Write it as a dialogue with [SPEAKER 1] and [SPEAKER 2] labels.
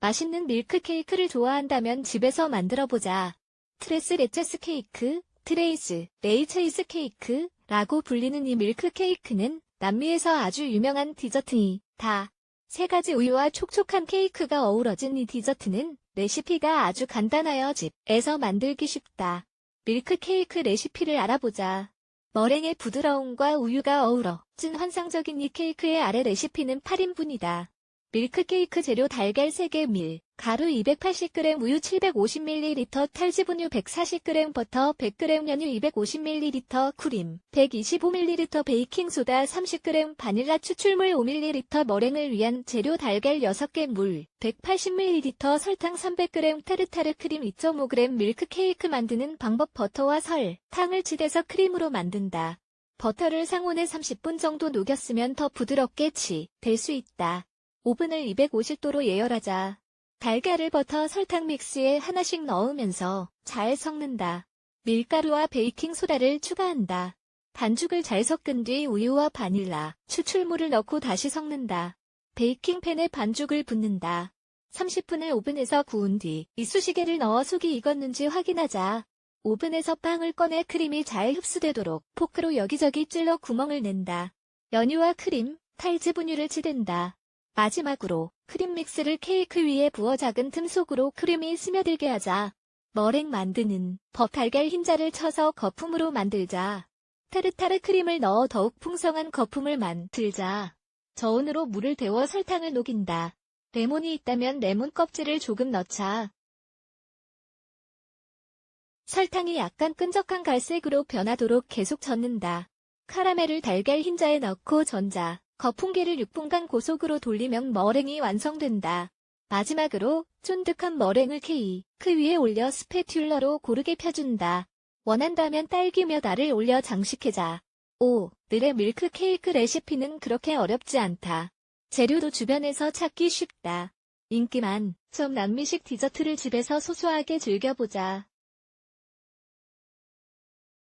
[SPEAKER 1] 맛있는 밀크 케이크를 좋아한다면 집에서 만들어보자. 트레스 레체스 케이크, 트레이즈, 레이체이스 케이크 라고 불리는 이 밀크 케이크는 남미에서 아주 유명한 디저트이다. 세 가지 우유와 촉촉한 케이크가 어우러진 이 디저트는 레시피가 아주 간단하여 집에서 만들기 쉽다. 밀크 케이크 레시피를 알아보자. 머랭의 부드러움과 우유가 어우러진 환상적인 이 케이크의 아래 레시피는 8인분이다. 밀크 케이크 재료 달걀 3개 밀, 가루 280g 우유 750ml 탈지분유 140g 버터 100g 연유 250ml 크림 125ml 베이킹소다 30g 바닐라 추출물 5ml 머랭을 위한 재료 달걀 6개 물 180ml 설탕 300g 타르타르 크림 2.5g 밀크 케이크 만드는 방법 버터와 설, 탕을 치대서 크림으로 만든다. 버터를 상온에 30분 정도 녹였으면 더 부드럽게 치, 될 수 있다. 오븐을 250도로 예열하자. 달걀을 버터 설탕 믹스에 하나씩 넣으면서 잘 섞는다. 밀가루와 베이킹소다를 추가한다. 반죽을 잘 섞은 뒤 우유와 바닐라, 추출물을 넣고 다시 섞는다. 베이킹팬에 반죽을 붓는다. 30분을 오븐에서 구운 뒤 이쑤시개를 넣어 속이 익었는지 확인하자. 오븐에서 빵을 꺼내 크림이 잘 흡수되도록 포크로 여기저기 찔러 구멍을 낸다. 연유와 크림, 탈지 분유를 치댄다. 마지막으로 크림 믹스를 케이크 위에 부어 작은 틈 속으로 크림이 스며들게 하자. 머랭 만드는 법 달걀 흰자를 쳐서 거품으로 만들자. 타르타르 크림을 넣어 더욱 풍성한 거품을 만들자. 저온으로 물을 데워 설탕을 녹인다. 레몬이 있다면 레몬 껍질을 조금 넣자. 설탕이 약간 끈적한 갈색으로 변하도록 계속 젓는다. 카라멜을 달걀 흰자에 넣고 전자. 거품기를 6분간 고속으로 돌리면 머랭이 완성된다. 마지막으로 쫀득한 머랭을 케이크 위에 올려 스패튠러로 고르게 펴준다. 원한다면 딸기 몇 알을 올려 장식해자. 오, 늘의 밀크 케이크 레시피는 그렇게 어렵지 않다. 재료도 주변에서 찾기 쉽다. 인기 만점 남미식 디저트를 집에서 소소하게 즐겨보자.